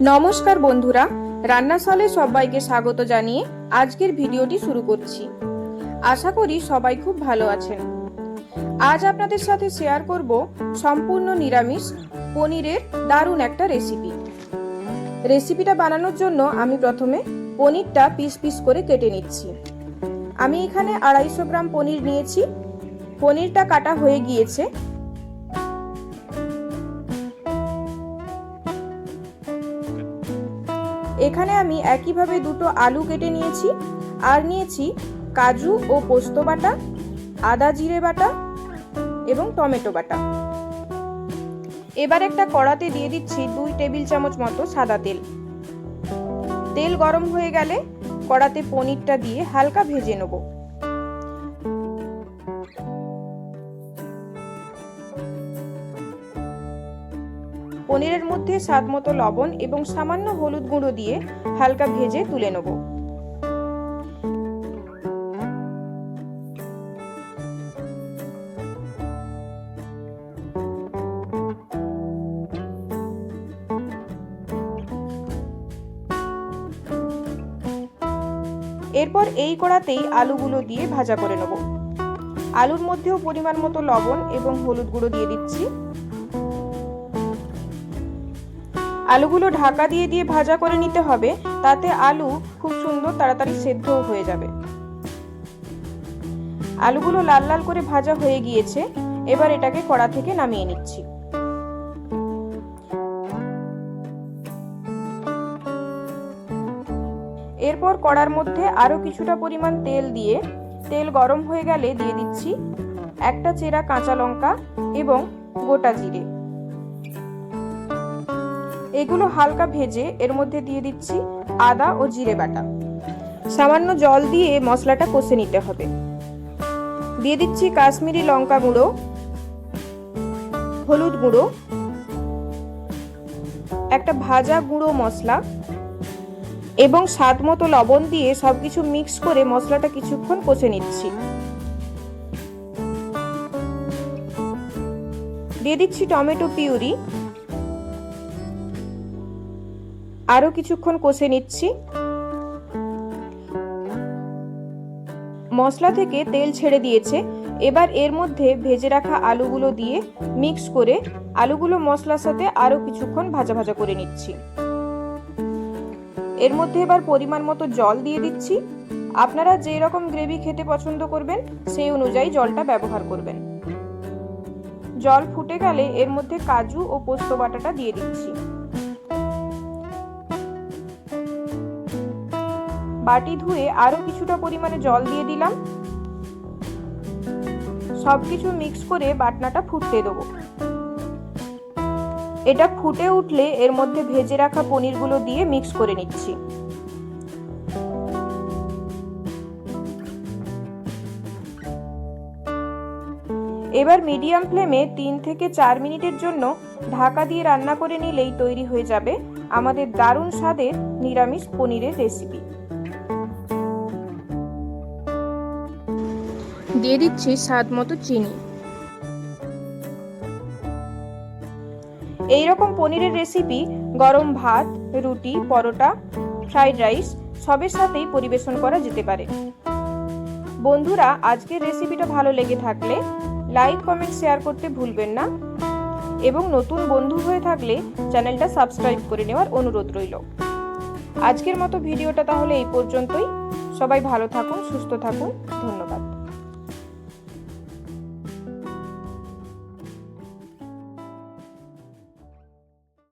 নমস্কার বন্ধুরা রান্নাশালে সবাইকে স্বাগত জানিয়ে আজকের ভিডিওটি শুরু করছি। আশা করি সবাই খুব ভালো আছেন। আজ আপনাদের সাথে শেয়ার করব সম্পূর্ণ নিরামিষ পনিরের দারুণ একটা রেসিপি। রেসিপিটা বানানোর জন্য আমি প্রথমে পনিরটা পিস পিস করে কেটে নিচ্ছি। আমি এখানে আড়াইশো গ্রাম পনির নিয়েছি। পনিরটা কাটা হয়ে গিয়েছে। এখানে আমি একইভাবে দুটো আলু কেটে নিয়েছি। আর নিয়েছি কাজু ও পোস্ত বাটা, আদা জিরে বাটা এবং টমেটো বাটা। এবার একটা কড়াতে দিয়ে দিচ্ছি দুই টেবিল চামচ মতো সাদা তেল। তেল গরম হয়ে গেলে কড়াতে পনিরটা দিয়ে হালকা ভেজে নেব। পনিরের মধ্যে স্বাদ মতো লবণ এবং সামান্য হলুদ গুঁড়ো দিয়ে হালকা ভেজে তুলে নেব। এরপর এই কড়াতেই আলুগুলো দিয়ে ভাজা করে নেব। আলুর মধ্যেও পরিমাণ মতো লবণ এবং হলুদ গুঁড়ো দিয়ে দিচ্ছি। আলুগুলো ঢাকা দিয়ে দিয়ে ভাজা করে নিতে হবে, তাতে আলু খুব সুন্দর তাড়াতাড়ি সেদ্ধও হয়ে যাবে। আলুগুলো লাল লাল করে ভাজা হয়ে গিয়েছে, এবার এটাকে কড়া থেকে নামিয়ে নিচ্ছি। এরপর কড়ার মধ্যে আরও কিছুটা পরিমাণ তেল দিয়ে, তেল গরম হয়ে গেলে দিয়ে দিচ্ছি একটা চেরা কাঁচা লঙ্কা এবং গোটা জিরে। এগুলো হালকা ভেজে এর মধ্যে দিয়ে দিচ্ছি আদা ও জিরে বাটা। সামান্য জল দিয়ে মশলাটা কষে নিতে হবে। দিয়ে দিচ্ছি কাশ্মীরি লঙ্কা গুঁড়ো, হলুদ গুঁড়ো, একটা ভাজা গুঁড়ো মশলা এবং স্বাদ মতো লবণ দিয়ে সবকিছু মিক্স করে মশলাটা কিছুক্ষণ কষে নিচ্ছি। দিয়ে দিচ্ছি টমেটো পিউরি। আরও কিছুক্ষণ কষে নিচ্ছি। মশলা থেকে তেল ছেড়ে দিয়েছে। এবার এর মধ্যে ভেজে রাখা আলুগুলো দিয়ে মিক্স করে আলুগুলো মশলার সাথে আরও কিছুক্ষণ ভাজা ভাজা করে নিচ্ছি। এর মধ্যে এবার পরিমাণ মতো জল দিয়ে দিচ্ছি। আপনারা যেই রকম গ্রেভি খেতে পছন্দ করবেন, সেই অনুযায়ী জলটা ব্যবহার করবেন। জল ফুটে গেলে এর মধ্যে কাজু ও পোস্ত বাটাটা দিয়ে দিচ্ছি। বাটি ধুয়ে আরও কিছুটা পরিমাণে জল দিয়ে দিলাম। সবকিছু মিক্স করে বাটনাটা ফুটতে দেবো। এটা ফুটে উঠলে এর মধ্যে ভেজে রাখা পনিরগুলো দিয়ে মিক্স করে নিচ্ছি। এবার মিডিয়াম ফ্লেমে তিন থেকে চার মিনিটের জন্য ঢাকা দিয়ে রান্না করে নিলেই তৈরি হয়ে যাবে আমাদের দারুণ স্বাদের নিরামিষ পনিরের রেসিপি দিয়ে দিচ্ছি স্বাদ মতো চিনি। এই রকম পনিরের রেসিপি গরম ভাত, রুটি, পরোটা ফ্রাইড রাইস সবের সাথেই পরিবেশন করা যেতে পারে। বন্ধুরা, আজকের রেসিপিটা ভালো লেগে থাকলে লাইক কমেন্ট শেয়ার করতে ভুলবেন না। এবং নতুন বন্ধু হয়ে থাকলে চ্যানেলটা সাবস্ক্রাইব করে নেওয়ার অনুরোধ রইল। আজকের মতো ভিডিওটা তাহলে এই পর্যন্তই। সবাই ভালো থাকুন, সুস্থ থাকুন। ধন্যবাদ।